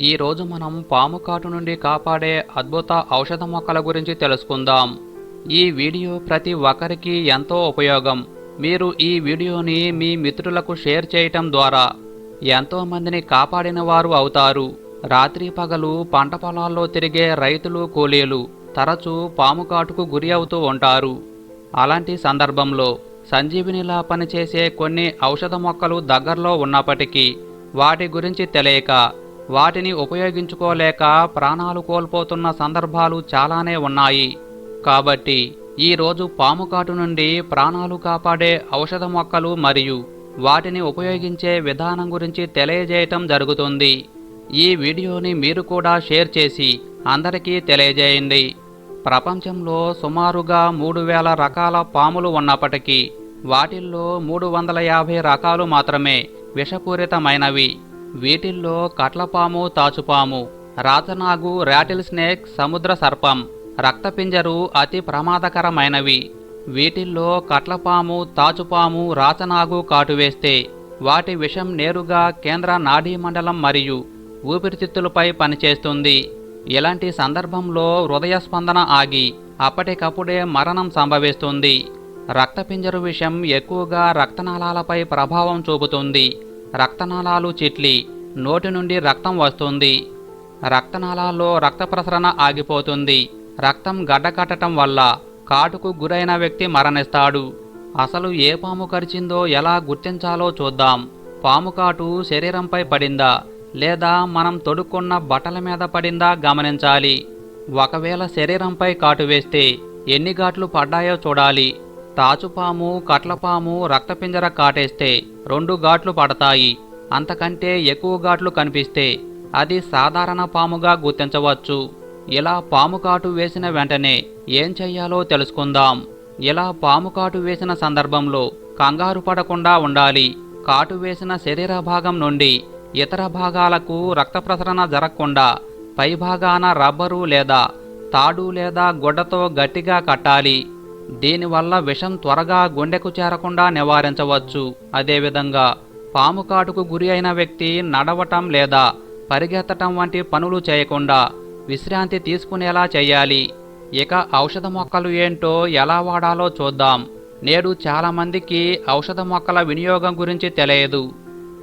ఈరోజు మనం పాము కాటు నుండి కాపాడే అద్భుత ఔషధ మొక్కల గురించి తెలుసుకుందాం. ఈ వీడియో ప్రతి ఒక్కరికి ఎంతో ఉపయోగం. మీరు ఈ వీడియోని మీ మిత్రులకు షేర్ చేయటం ద్వారా ఎంతోమందిని కాపాడిన వారు అవుతారు. రాత్రి పగలు పంట పొలాల్లో తిరిగే రైతులు కూలీలు తరచూ పాము కాటుకు గురి అవుతూ ఉంటారు. అలాంటి సందర్భంలో సంజీవినిలా పనిచేసే కొన్ని ఔషధ మొక్కలు దగ్గరలో ఉన్నప్పటికీ వాటి గురించి తెలియక వాటిని ఉపయోగించుకోలేక ప్రాణాలు కోల్పోతున్న సందర్భాలు చాలానే ఉన్నాయి. కాబట్టి ఈరోజు పాము కాటు నుండి ప్రాణాలు కాపాడే ఔషధ మొక్కలు మరియు వాటిని ఉపయోగించే విధానం గురించి తెలియజేయటం జరుగుతుంది. ఈ వీడియోని మీరు కూడా షేర్ చేసి అందరికీ తెలియజేయండి. ప్రపంచంలో సుమారుగా మూడు వేల రకాల పాములు ఉన్నప్పటికీ వాటిల్లో మూడు వందల యాభై రకాలు మాత్రమే విషపూరితమైనవి. వీటిల్లో కట్లపాము తాచుపాము రాచనాగు రాటిల్ స్నేక్ సముద్ర సర్పం రక్తపింజరు అతి ప్రమాదకరమైనవి. వీటిల్లో కట్లపాము తాచుపాము రాచనాగు కాటువేస్తే వాటి విషం నేరుగా కేంద్ర నాడీ మండలం మరియు ఊపిరితిత్తులపై పనిచేస్తుంది. ఇలాంటి సందర్భంలో హృదయ స్పందన ఆగి అప్పటికప్పుడే మరణం సంభవిస్తుంది. రక్తపింజరు విషం ఎక్కువగా రక్తనాళాలపై ప్రభావం చూపుతుంది. రక్తనాళాలు చిట్లి నోటి నుండి రక్తం వస్తుంది. రక్తనాళాల్లో రక్త ప్రసరణ ఆగిపోతుంది. రక్తం గడ్డకట్టడం వల్ల కాటుకు గురైన వ్యక్తి మరణిస్తాడు. అసలు ఏ పాము కరిచిందో ఎలా గుర్తించాలో చూద్దాం. పాము కాటు శరీరంపై పడిందా లేదా మనం తొడుక్కున్న బట్టల మీద పడిందా గమనించాలి. ఒకవేళ శరీరంపై కాటు వేస్తే ఎన్ని ఘాట్లు పడ్డాయో చూడాలి. తాచుపాము కట్లపాము రక్తపింజర కాటేస్తే రెండు ఘాట్లు పడతాయి. అంతకంటే ఎక్కువ ఘాట్లు కనిపిస్తే అది సాధారణ పాముగా గుర్తించవచ్చు. ఇలా పాము కాటు వేసిన వెంటనే ఏం చెయ్యాలో తెలుసుకుందాం. ఇలా పాము కాటు వేసిన సందర్భంలో కంగారు పడకుండా ఉండాలి. కాటు వేసిన శరీర భాగం నుండి ఇతర భాగాలకు రక్త ప్రసరణ జరగకుండా పై భాగాన రబ్బరు లేదా తాడు లేదా గుడ్డతో గట్టిగా కట్టాలి. దీనివల్ల విషం త్వరగా గుండెకు చేరకుండా నివారించవచ్చు. అదేవిధంగా పాము కాటుకు గురి అయిన వ్యక్తి నడవటం లేదా పరిగెత్తటం వంటి పనులు చేయకుండా విశ్రాంతి తీసుకునేలా చేయాలి. ఇక ఔషధ మొక్కలు ఏంటో ఎలా వాడాలో చూద్దాం. నేడు చాలామందికి ఔషధ మొక్కల వినియోగం గురించి తెలియదు.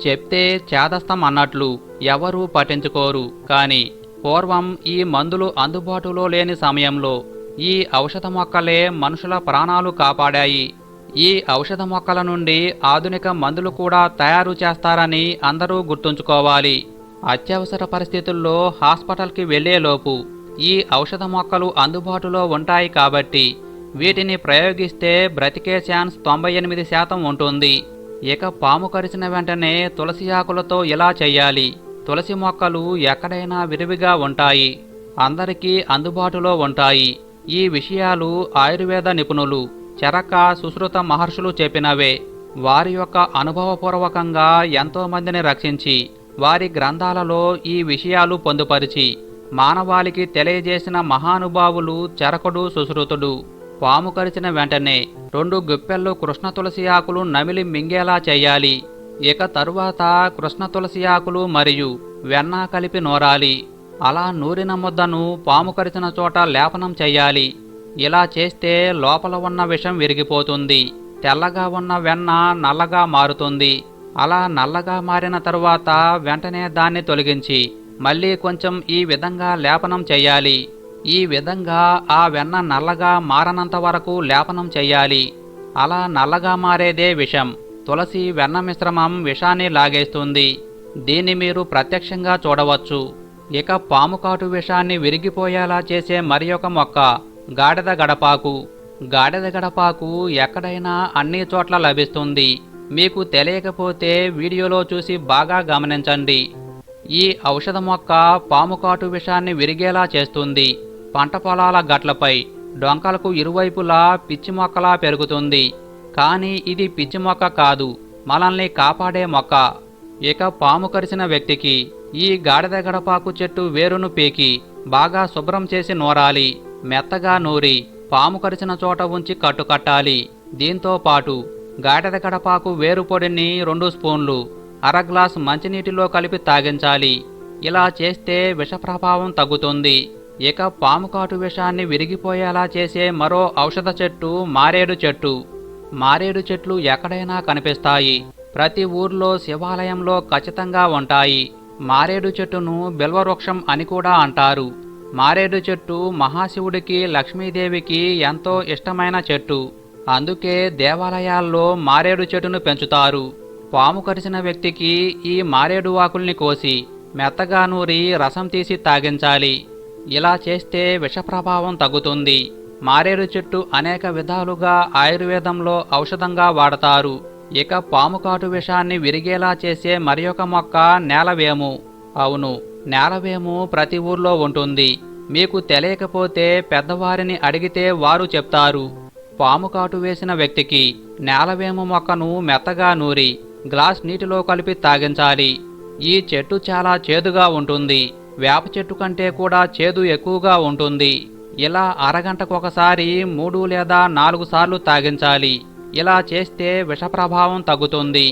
చెప్తే చేదస్తం అన్నట్లు ఎవరూ పట్టించుకోరు. కానీ పూర్వం ఈ మందులు అందుబాటులో లేని సమయంలో ఈ ఔషధ మొక్కలే మనుషుల ప్రాణాలు కాపాడాయి. ఈ ఔషధ మొక్కల నుండి ఆధునిక మందులు కూడా తయారు చేస్తారని అందరూ గుర్తుంచుకోవాలి. అత్యవసర పరిస్థితుల్లో హాస్పిటల్కి వెళ్ళేలోపు ఈ ఔషధ మొక్కలు అందుబాటులో ఉంటాయి కాబట్టి వీటిని ప్రయోగిస్తే బ్రతికే ఛాన్స్ తొంభై ఎనిమిది శాతం ఉంటుంది. ఇక పాము కరిచిన వెంటనే తులసి ఆకులతో ఇలా చేయాలి? తులసి మొక్కలు ఎక్కడైనా విరివిగా ఉంటాయి. అందరికీ అందుబాటులో ఉంటాయి. ఈ విషయాలు ఆయుర్వేద నిపుణులు చరక సుశ్రుత మహర్షులు చెప్పినవే. వారి యొక్క అనుభవపూర్వకంగా ఎంతోమందిని రక్షించి వారి గ్రంథాలలో ఈ విషయాలు పొందుపరిచి మానవాళికి తెలియజేసిన మహానుభావులు చరకుడు సుశ్రుతుడు. పాము కరిచిన వెంటనే రెండు గుప్పెల్లో కృష్ణ తులసి ఆకులు నమిలి మింగేలా చేయాలి. ఇక తరువాత కృష్ణ తులసి ఆకులు మరియు వెన్న కలిపి నోరాలి. అలా నూరిన ముద్దను పాము కరిచిన చోట లేపనం చేయాలి ఇలా చేస్తే లోపల ఉన్న విషం విరిగిపోతుంది. తెల్లగా ఉన్న వెన్న నల్లగా మారుతుంది. అలా నల్లగా మారిన తరువాత వెంటనే దాన్ని తొలగించి మళ్ళీ కొంచెం ఈ విధంగా లేపనం చేయాలి ఈ విధంగా ఆ వెన్న నల్లగా మారనంత వరకు లేపనం చేయాలి అలా నల్లగా మారేదే విషం. తులసి వెన్న మిశ్రమం విషాన్ని లాగేస్తుంది. దీన్ని మీరు ప్రత్యక్షంగా చూడవచ్చు. ఇక పాము కాటు విషాన్ని విరిగిపోయేలా చేసే మరి ఒక మొక్క గాడిద గడపాకు. గాడిద గడపాకు ఎక్కడైనా అన్ని చోట్ల లభిస్తుంది. మీకు తెలియకపోతే వీడియోలో చూసి బాగా గమనించండి. ఈ ఔషధ మొక్క పాము కాటు విషాన్ని విరిగేలా చేస్తుంది. పంట పొలాల గట్లపై డొంకలకు ఇరువైపులా పిచ్చి మొక్కలా పెరుగుతుంది. కానీ ఇది పిచ్చి మొక్క కాదు మనల్ని కాపాడే మొక్క. ఇక పాము కరిచిన వ్యక్తికి ఈ గాడిద గడపాకు చెట్టు వేరును పీకి బాగా శుభ్రం చేసి నూరాలి మెత్తగా నూరి పాము కరిచిన చోట ఉంచి కట్టుకట్టాలి దీంతో పాటు గాడిద గడపాకు వేరు పొడిని రెండు స్పూన్లు అర గ్లాస్ మంచినీటిలో కలిపి తాగించాలి. ఇలా చేస్తే విష ప్రభావం తగ్గుతుంది. ఇక పాము కాటు విషాన్ని విరిగిపోయేలా చేసే మరో ఔషధ చెట్టు మారేడు చెట్టు. మారేడు చెట్లు ఎక్కడైనా కనిపిస్తాయి. ప్రతి ఊర్లో శివాలయంలో ఖచ్చితంగా ఉంటాయి. మారేడు చెట్టును బిల్వవృక్షం అని కూడా అంటారు. మారేడు చెట్టు మహాశివుడికి లక్ష్మీదేవికి ఎంతో ఇష్టమైన చెట్టు. అందుకే దేవాలయాల్లో మారేడు చెట్టును పెంచుతారు. పాము కరిచిన వ్యక్తికి ఈ మారేడు ఆకుల్ని కోసి మెత్తగా నూరి రసం తీసి తాగించాలి. ఇలా చేస్తే విష ప్రభావం తగ్గుతుంది. మారేడు చెట్టు అనేక విధాలుగా ఆయుర్వేదంలో ఔషధంగా వాడతారు. ఇక పాము కాటు విషాన్ని విరిగేలా చేసే మరి ఒక మొక్క నేలవేము. అవును నేలవేము ప్రతి ఊర్లో ఉంటుంది. మీకు తెలియకపోతే పెద్దవారిని అడిగితే వారు చెప్తారు. పాము కాటు వేసిన వ్యక్తికి నేలవేము మొక్కను మెత్తగా నూరి గ్లాస్ నీటిలో కలిపి తాగించాలి. ఈ చెట్టు చాలా చేదుగా ఉంటుంది. వేప చెట్టు కంటే కూడా చేదు ఎక్కువగా ఉంటుంది. ఇలా అరగంటకొకసారి మూడు లేదా నాలుగు సార్లు తాగించాలి. ఇలా చేస్తే విష ప్రభావం తగ్గుతుంది.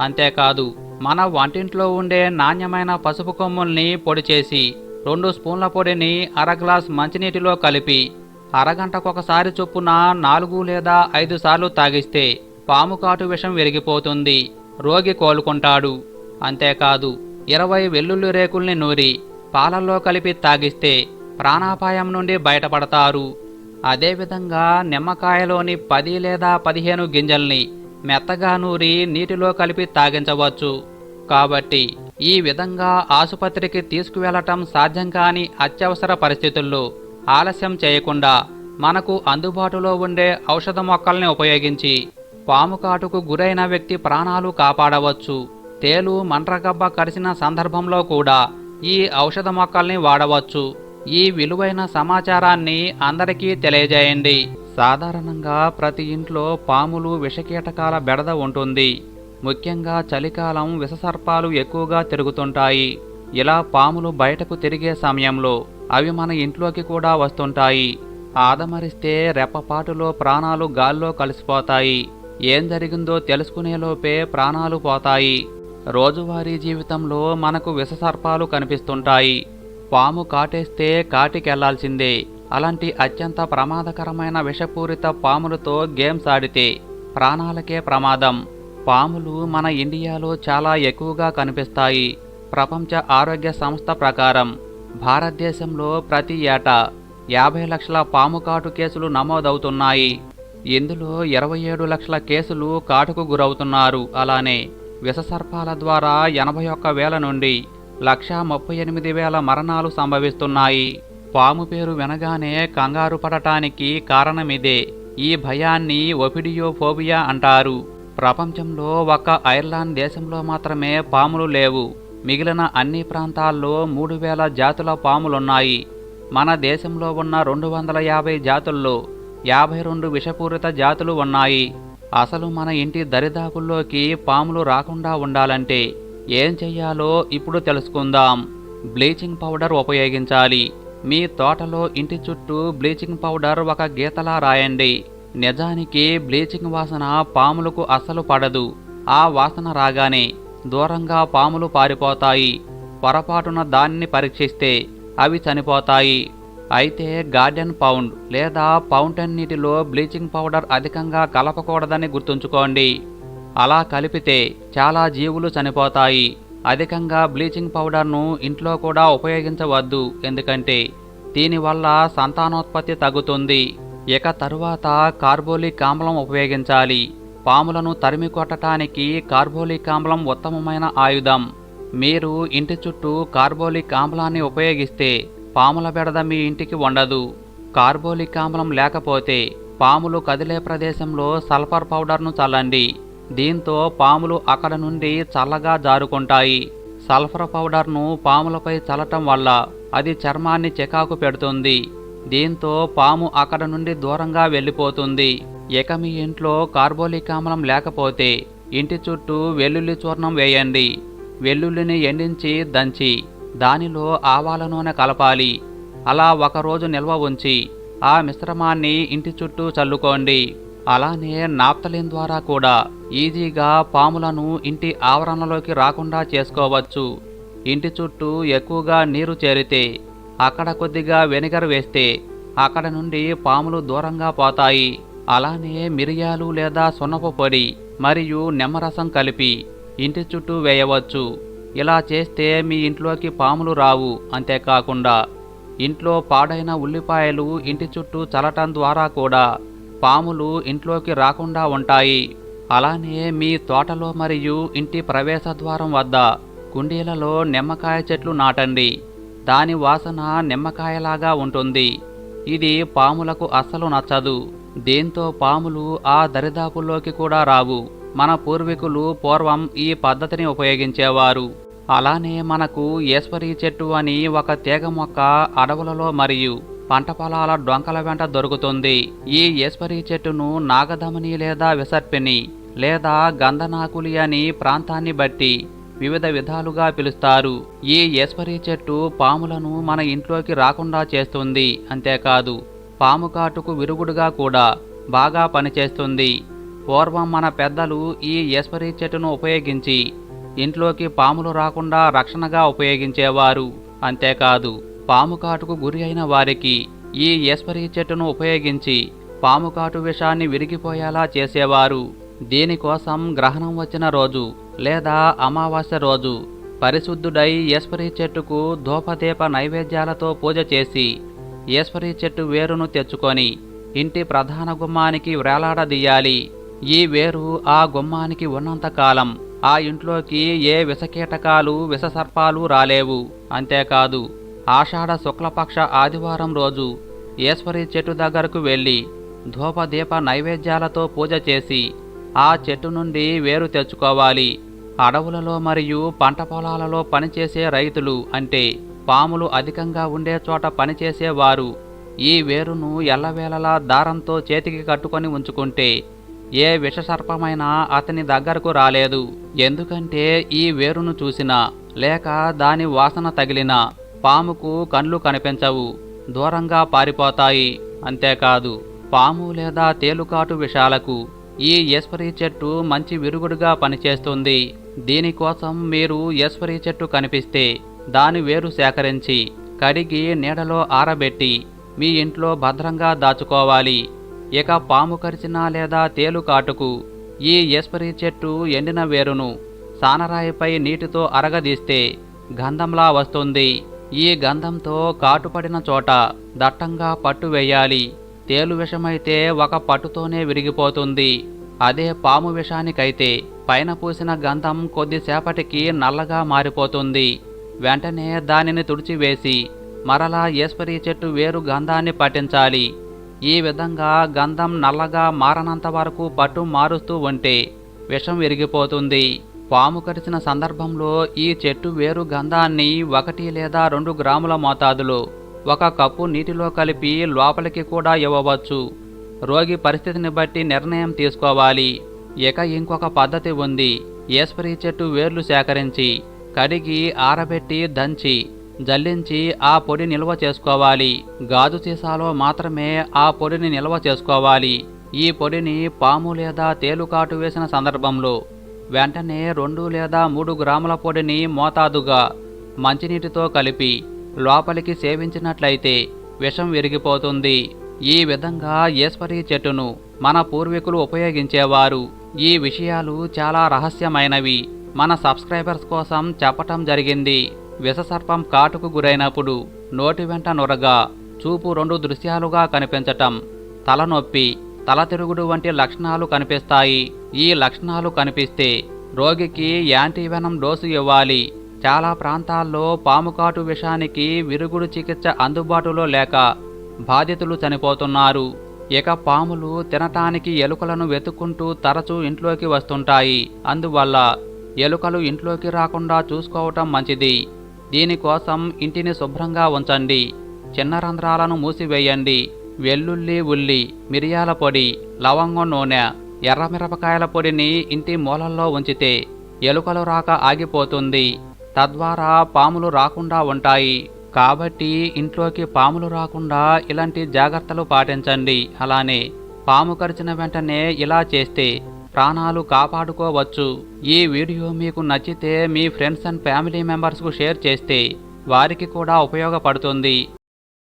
అంతేకాదు మన వంటింట్లో ఉండే నాణ్యమైన పసుపు కొమ్ముల్ని పొడి చేసి రెండు స్పూన్ల పొడిని అర గ్లాస్ మంచినీటిలో కలిపి అరగంటకొకసారి చొప్పున నాలుగు లేదా ఐదు సార్లు తాగిస్తే పాము కాటు విషం విరిగిపోతుంది రోగి కోలుకుంటాడు. అంతేకాదు ఇరవై వెల్లుల్లి రేకుల్ని నూరి పాలల్లో కలిపి తాగిస్తే ప్రాణాపాయం నుండి బయటపడతారు. అదేవిధంగా నిమ్మకాయలోని పది లేదా పదిహేను గింజల్ని మెత్తగా నూరి నీటిలో కలిపి తాగించవచ్చు. కాబట్టి ఈ విధంగా ఆసుపత్రికి తీసుకువెళ్ళటం సాధ్యం కాని అత్యవసర పరిస్థితుల్లో ఆలస్యం చేయకుండా మనకు అందుబాటులో ఉండే ఔషధ మొక్కల్ని ఉపయోగించి పాము కాటుకు గురైన వ్యక్తి ప్రాణాలు కాపాడవచ్చు. తేలు మంట్రగబ్బ కరిసిన సందర్భంలో కూడా ఈ ఔషధ మొక్కల్ని వాడవచ్చు. ఈ విలువైన సమాచారాన్ని అందరికీ తెలియజేయండి. సాధారణంగా ప్రతి ఇంట్లో పాములు విషకీటకాల బెడద ఉంటుంది. ముఖ్యంగా చలికాలం విషసర్పాలు ఎక్కువగా తిరుగుతుంటాయి. ఇలా పాములు బయటకు తిరిగే సమయంలో అవి మన ఇంట్లోకి కూడా వస్తుంటాయి. ఆదమరిస్తే రెప్పపాటులో ప్రాణాలు గాల్లో కలిసిపోతాయి. ఏం జరిగిందో తెలుసుకునేలోపే ప్రాణాలు పోతాయి. రోజువారీ జీవితంలో మనకు విషసర్పాలు కనిపిస్తుంటాయి. పాము కాటేస్తే కాటికెళ్ళాల్సిందే. అలాంటి అత్యంత ప్రమాదకరమైన విషపూరిత పాములతో గేమ్స్ ఆడితే ప్రాణాలకే ప్రమాదం. పాములు మన ఇండియాలో చాలా ఎక్కువగా కనిపిస్తాయి. ప్రపంచ ఆరోగ్య సంస్థ ప్రకారం భారతదేశంలో ప్రతి ఏటా యాభై లక్షల పాము కాటు కేసులు నమోదవుతున్నాయి. ఇందులో ఇరవై ఏడు లక్షల కేసులు కాటుకు గురవుతున్నారు. అలానే విషసర్పాల ద్వారా ఎనభై ఒక్క వేల నుండి లక్షా ముప్పై ఎనిమిది వేల మరణాలు సంభవిస్తున్నాయి. పాము పేరు వినగానే కంగారు పడటానికి కారణమిదే. ఈ భయాన్ని ఒపిడియోఫోబియా అంటారు. ప్రపంచంలో ఒక ఐర్లాండ్ దేశంలో మాత్రమే పాములు లేవు. మిగిలిన అన్ని ప్రాంతాల్లో మూడు వేల జాతుల పాములున్నాయి. మన దేశంలో ఉన్న రెండు వందల యాభై జాతుల్లో యాభై రెండు విషపూరిత జాతులు ఉన్నాయి. అసలు మన ఇంటి దరిదాపుల్లోకి పాములు రాకుండా ఉండాలంటే ఏం చెయ్యాలో ఇప్పుడు తెలుసుకుందాం. బ్లీచింగ్ పౌడర్ ఉపయోగించాలి. మీ తోటలో ఇంటి చుట్టూ బ్లీచింగ్ పౌడర్ ఒక గీతలా రాయండి. నిజానికి బ్లీచింగ్ వాసన పాములకు అస్సలు పడదు. ఆ వాసన రాగానే దూరంగా పాములు పారిపోతాయి. పొరపాటున దానిని పరీక్షిస్తే అవి చనిపోతాయి. అయితే గార్డెన్ పౌండ్ లేదా పౌంటన్ నీటిలో బ్లీచింగ్ పౌడర్ అధికంగా కలపకూడదని గుర్తుంచుకోండి. అలా కలిపితే చాలా జీవులు చనిపోతాయి. అధికంగా బ్లీచింగ్ పౌడర్ను ఇంట్లో కూడా ఉపయోగించవద్దు. ఎందుకంటే దీనివల్ల సంతానోత్పత్తి తగ్గుతుంది. ఇక తరువాత కార్బోలిక్ ఆమ్లం ఉపయోగించాలి. పాములను తరిమి కొట్టడానికి కార్బోలిక్ ఆమ్లం ఉత్తమమైన ఆయుధం. మీరు ఇంటి చుట్టూ కార్బోలిక్ ఆమ్లాన్ని ఉపయోగిస్తే పాముల బెడద మీ ఇంటికి ఉండదు కార్బోలిక్ ఆమ్లం లేకపోతే పాములు కదిలే ప్రదేశంలో సల్ఫర్ పౌడర్ను చల్లండి. దీంతో పాములు అక్కడ నుండి చల్లగా జారుకుంటాయి. సల్ఫర్ పౌడర్ను పాములపై చల్లటం వల్ల అది చర్మాన్ని చెకాకు పెడుతుంది. దీంతో పాము అక్కడ నుండి దూరంగా వెళ్ళిపోతుంది. ఇక మీ ఇంట్లో కార్బోలిక్ ఆమ్లం లేకపోతే ఇంటి చుట్టూ వెల్లుల్లి చూర్ణం వేయండి. వెల్లుల్లిని ఎండించి దంచి దానిలో ఆవాల నూనె కలపాలి. అలా ఒకరోజు నిల్వ ఉంచి ఆ మిశ్రమాన్ని ఇంటి చుట్టూ చల్లుకోండి. అలానే నాప్తలిన్ ద్వారా కూడా ఈజీగా పాములను ఇంటి ఆవరణలోకి రాకుండా చేసుకోవచ్చు. ఇంటి చుట్టూ ఎక్కువగా నీరు చేరితే అక్కడ కొద్దిగా వెనిగర్ వేస్తే అక్కడ నుండి పాములు దూరంగా పోతాయి. అలానే మిరియాలు లేదా సున్నపు పొడి మరియు నిమ్మరసం కలిపి ఇంటి చుట్టూ వేయవచ్చు. ఇలా చేస్తే మీ ఇంట్లోకి పాములు రావు అంతేకాకుండా ఇంట్లో పాడైన ఉల్లిపాయలు ఇంటి చుట్టూ చల్లటం ద్వారా కూడా పాములు ఇంట్లోకి రాకుండా ఉంటాయి. అలానే మీ తోటలో మరియు ఇంటి ప్రవేశ ద్వారం వద్ద కుండీలలో నిమ్మకాయ చెట్లు నాటండి. దాని వాసన నిమ్మకాయలాగా ఉంటుంది. ఇది పాములకు అస్సలు నచ్చదు. దీంతో పాములు ఆ దరిదాపుల్లోకి కూడా రావు. మన పూర్వీకులు పూర్వం ఈ పద్ధతిని ఉపయోగించేవారు. అలానే మనకు ఈశ్వరీ చెట్టు అని ఒక తీగ మొక్క అడవులలో మరియు పంట పొలాల డొంకల వెంట దొరుకుతుంది. ఈ ఈశ్వరీ చెట్టును నాగధమని లేదా విసర్పిని లేదా గంధనాకులి అని ప్రాంతాన్ని బట్టి వివిధ విధాలుగా పిలుస్తారు. ఈ ఈశ్వరీ చెట్టు పాములను మన ఇంట్లోకి రాకుండా చేస్తుంది. అంతేకాదు పాము కాటుకు విరుగుడుగా కూడా బాగా పనిచేస్తుంది. పూర్వం మన పెద్దలు ఈ ఈశ్వరీ చెట్టును ఉపయోగించి ఇంట్లోకి పాములు రాకుండా రక్షణగా ఉపయోగించేవారు. అంతేకాదు పాము కాటుకు గురి అయిన వారికి ఈ ఈశ్వరీ చెట్టును ఉపయోగించి పాము కాటు విషాన్ని విరిగిపోయేలా చేసేవారు. దీనికోసం గ్రహణం వచ్చిన రోజు లేదా అమావాస్య రోజు పరిశుద్ధుడై ఈశ్వరీ చెట్టుకు ధూపదీప నైవేద్యాలతో పూజ చేసి ఈశ్వరీ చెట్టు వేరును తెచ్చుకొని ఇంటి ప్రధాన గుమ్మానికి వ్రేలాడదీయాలి ఈ వేరు ఆ గుమ్మానికి ఉన్నంతకాలం ఆ ఇంట్లోకి ఏ విషకీటకాలు విషసర్పాలు రాలేవు. అంతేకాదు ఆషాఢ శుక్లపక్ష ఆదివారం రోజు ఈశ్వరి చెట్టు దగ్గరకు వెళ్ళి ధూపదీప నైవేద్యాలతో పూజ చేసి ఆ చెట్టు నుండి వేరు తెచ్చుకోవాలి. అడవులలో మరియు పంట పొలాలలో పనిచేసే రైతులు అంటే పాములు అధికంగా ఉండే చోట పనిచేసేవారు ఈ వేరును ఎల్లవేళలా దారంతో చేతికి కట్టుకొని ఉంచుకుంటే ఏ విషసర్పమైనా అతని దగ్గరకు రాలేదు. ఎందుకంటే ఈ వేరును చూసినా లేక దాని వాసన తగిలినా పాముకు కండ్లు కనిపించవు దూరంగా పారిపోతాయి. అంతేకాదు పాము లేదా తేలుకాటు విషాలకు ఈ ఈశ్వరీ చెట్టు మంచి విరుగుడుగా పనిచేస్తుంది. దీనికోసం మీరు ఈశ్వరీ చెట్టు కనిపిస్తే దాని వేరు సేకరించి కడిగి నీడలో ఆరబెట్టి మీ ఇంట్లో భద్రంగా దాచుకోవాలి. ఇక పాము కరిచిన లేదా తేలు కాటుకు ఈ ఈశ్వరీ చెట్టు ఎండిన వేరును సానరాయిపై నీటితో అరగదీస్తే గంధంలా వస్తుంది. ఈ గంధంతో కాటుపడిన చోట దట్టంగా పట్టు వేయాలి. తేలు విషమైతే ఒక పట్టుతోనే విరిగిపోతుంది. అదే పాము విషానికైతే పైన పూసిన గంధం కొద్దిసేపటికి నల్లగా మారిపోతుంది. వెంటనే దానిని తుడిచివేసి మరలా ఈశ్వరీ చెట్టు వేరు గంధాన్ని పట్టించాలి. ఈ విధంగా గంధం నల్లగా మారనంత వరకు పట్టు మారుస్తూ ఉంటే విషం విరిగిపోతుంది. పాము కరిచిన సందర్భంలో ఈ చెట్టు వేరు గంధాన్ని ఒకటి లేదా రెండు గ్రాముల మోతాదులో ఒక కప్పు నీటిలో కలిపి లోపలికి కూడా ఇవ్వవచ్చు. రోగి పరిస్థితిని బట్టి నిర్ణయం తీసుకోవాలి. ఇక ఇంకొక పద్ధతి ఉంది. ఈశ్వరీ చెట్టు వేర్లు సేకరించి కడిగి ఆరబెట్టి దంచి జల్లించి ఆ పొడి నిల్వ చేసుకోవాలి. గాజు సీసాలో మాత్రమే ఆ పొడిని నిల్వ చేసుకోవాలి. ఈ పొడిని పాము లేదా తేలుకాటు వేసిన సందర్భంలో వెంటనే రెండు లేదా మూడు గ్రాముల పొడిని మోతాదుగా మంచినీటితో కలిపి లోపలికి సేవించినట్లయితే విషం విరిగిపోతుంది. ఈ విధంగా ఈశ్వరీ చెట్టును మన పూర్వీకులు ఉపయోగించేవారు. ఈ విషయాలు చాలా రహస్యమైనవి. మన సబ్స్క్రైబర్స్ కోసం చెప్పటం జరిగింది. విషసర్పం కాటుకు గురైనప్పుడు నోటి వెంట నొరగా చూపు రెండు దృశ్యాలుగా కనిపించటం తలనొప్పి తల తిరుగుడు వంటి లక్షణాలు కనిపిస్తాయి. ఈ లక్షణాలు కనిపిస్తే రోగికి యాంటీవెనం డోసు ఇవ్వాలి. చాలా ప్రాంతాల్లో పాము కాటు విషానికి విరుగుడు చికిత్స అందుబాటులో లేక బాధితులు చనిపోతున్నారు. ఇక పాములు తినటానికి ఎలుకలను వెతుక్కుంటూ తరచూ ఇంట్లోకి వస్తుంటాయి. అందువల్ల ఎలుకలు ఇంట్లోకి రాకుండా చూసుకోవటం మంచిది. దీనికోసం ఇంటిని శుభ్రంగా ఉంచండి. చిన్న రంధ్రాలను మూసివేయండి. వెల్లుల్లి ఉల్లి మిరియాల పొడి లవంగం నూనె ఎర్రమిరపకాయల పొడిని ఇంటి మూలల్లో ఉంచితే ఎలుకలు రాక ఆగిపోతుంది. తద్వారా పాములు రాకుండా ఉంటాయి. కాబట్టి ఇంట్లోకి పాములు రాకుండా ఇలాంటి జాగ్రత్తలు పాటించండి. అలానే పాము కరిచిన వెంటనే ఇలా చేస్తే ప్రాణాలు కాపాడుకోవచ్చు. ఈ వీడియో మీకు నచ్చితే మీ ఫ్రెండ్స్ అండ్ ఫ్యామిలీ మెంబర్స్కు షేర్ చేస్తే వారికి కూడా ఉపయోగపడుతుంది.